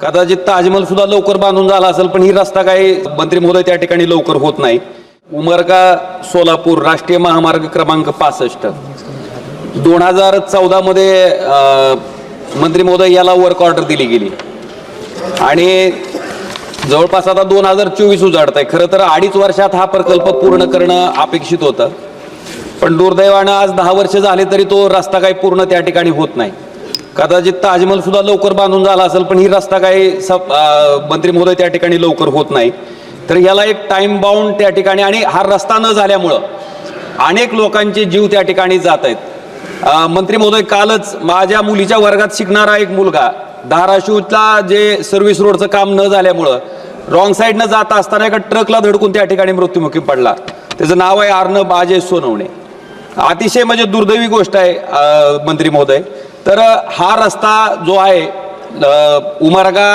कदाचित ताजमहल सुद्धा लवकर बांधून झाला असेल पण ही रस्ता काही मंत्री महोदय त्या ठिकाणी लवकर होत नाही. उमरगा सोलापूर राष्ट्रीय महामार्ग क्रमांक पासष्ट. दोन हजार चौदामध्ये अं, मंत्री महोदय याला वर्क ऑर्डर दिली गेली. आणि जवळपास आता दोन हजार चोवीस उजाडत आहे खरं तर अडीच वर्षात हा प्रकल्प पूर्ण करणं अपेक्षित होतं. पण दुर्दैवानं आज दहा वर्ष झाले तरी तो रस्ता काही पूर्ण त्या ठिकाणी होत नाही. कदाचित ताजमहल सुद्धा लवकर बांधून झाला असेल पण ही रस्ता काही सब मंत्री महोदय त्या ठिकाणी लवकर होत नाही. तर याला एक टाइम बाउंड त्या ठिकाणी आणि हा रस्ता न झाल्यामुळं अनेक लोकांचे जीव त्या ठिकाणी जात आहेत. मंत्री महोदय कालच माझ्या मुलीच्या वर्गात शिकणारा एक मुलगा धाराशिवला जे सर्व्हिस रोडचं काम न झाल्यामुळं रॉंग साईडनं जात असताना एका ट्रकला धडकून त्या ठिकाणी मृत्युमुखी पडला. त्याचं नाव आहे अर्णब अजय सोनवणे. अतिशय म्हणजे दुर्दैवी गोष्ट आहे मंत्री महोदय. तर हा रस्ता जो आहे उमरगा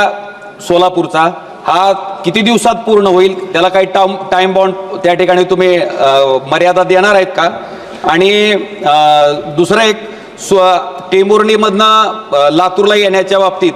सोलापूरचा हा किती दिवसात पूर्ण होईल? त्याला काही टाम टाईम बॉन्ड त्या ठिकाणी तुम्ही मर्यादा देणार आहेत का? आणि दुसरं एक स्व टेंभुर्णीमधनं लातूरला येण्याच्या बाबतीत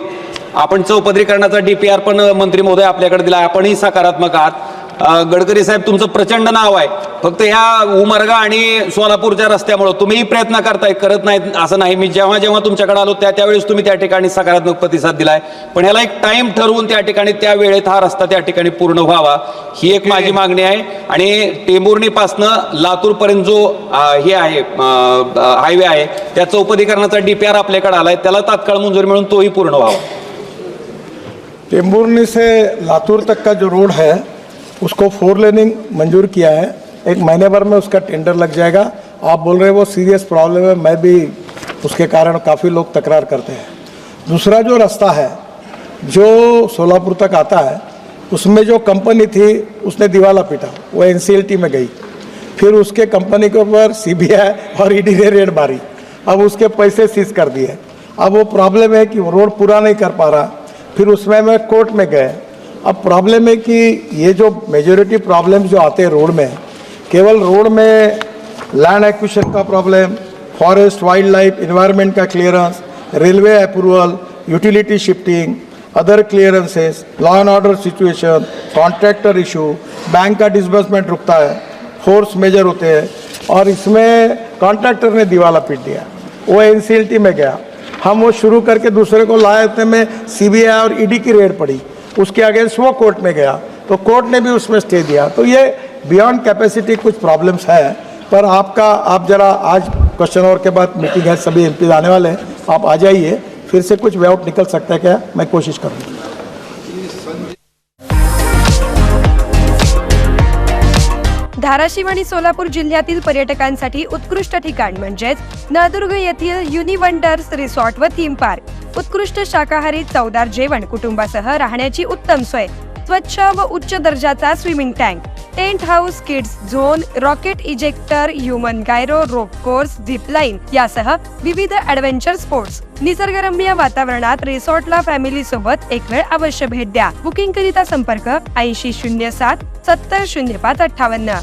आपण चौपदरीकरणाचा आर पण मंत्री महोदय आपल्याकडे दिला आपणही सकारात्मक आहात. गडकरी साहेब तुमचं प्रचंड नाव आहे. फक्त ह्या उमरगा आणि सोलापूरच्या रस्त्यामुळे तुम्हीही प्रयत्न करताय करत नाहीत असं नाही. मी जेव्हा जेव्हा तुमच्याकडे आलो त्या त्यावेळेस तुम्ही त्या ठिकाणी सकारात्मक प्रतिसाद दिलाय. पण ह्याला एक टाइम ठरवून त्या ठिकाणी त्या वेळेत हा रस्ता त्या ठिकाणी पूर्ण व्हावा ही एक माझी मागणी आहे. आणि टेंभुर्णीपासनं लातूरपर्यंत जो हे आहे हायवे आहे त्या चौपदीकरणाचा डीपीआर आपल्याकडे आलाय. त्याला तात्काळ मंजुरी मिळून तोही पूर्ण व्हावा. टेम्बुर्नी से लातूर तक का जो रोड है उसको फोर लेनिंग मंजूर किया है। एक महीने भर में उसका टेंडर लग जाएगा। आप बोल रहे हैं वो सीरियस प्रॉब्लम है, मैं भी उसके कारण काफ़ी लोग तकरार करते हैं। दूसरा जो रास्ता है, जो सोलापुर तक आता है, उसमें जो कंपनी थी, उसने दिवाला पीटा। वो एनसीएलटी में गई। फिर उसके कंपनी के ऊपर सीबीआई और ईडी ने रेड मारी। अब उसके पैसे सीज कर दिए। अब वो प्रॉब्लम है कि रोड पूरा नहीं कर पा रहा। फिर उसमें मैं कोर्ट में गए। अब प्रॉब्लम है कि ये जो मेजोरिटी प्रॉब्लम्स जो आते हैं रोड में, केवल रोड में लैंड एक्विशन का problem forest wild life environment का clearance railway approval utility shifting other clearances law and order situation contractor issue bank का डिसबर्समेंट रुकता है फोर्स मेजर होते हैं, और इसमें कॉन्ट्रैक्टर ने दिवाला पीट दिया, वो एन में गया। हम वो शुरू करके दूसरे को लाए थे में सी और ईडी की रेड पड़ी। उसके अगेंस्ट वो कोर्ट में गया तो कोर्ट ने भी उसमें स्टे दिया। तो ये बियॉन्ड कैपेसिटी कुछ प्रॉब्लम्स है, पर आपका, आप जरा आज क्वेश्चन और के बाद मीटिंग है, सभी एमपी आने वाले हैं, आप आ जाइए, फिर से कुछ वे आउट निकल सकता है क्या? मैं कोशिश करूँगा। धाराशिव आणि सोलापूर जिल्ह्यातील पर्यटकांसाठी उत्कृष्ट ठिकाण म्हणजेच नळदुर्ग येथील युनिवंडर्स रिसॉर्ट व थीम पार्क. उत्कृष्ट शाकाहारी चवदार जेवण कुटुंबासह राहण्याची उत्तम सोय. स्वच्छ व उच्च दर्जाचा swimming tank. Tent house kids zone rocket ejector human gyro rope course zip line यासह विविध ॲडव्हेंचर स्पोर्ट्स. निसर्गरम्य वातावरणात रिसॉर्टला फॅमिली सोबत एक वेळ अवश्य भेट द्या. बुकिंग करिता संपर्क ऐंशी शून्य सात सत्तर शून्य पाच अठ्ठावन्न.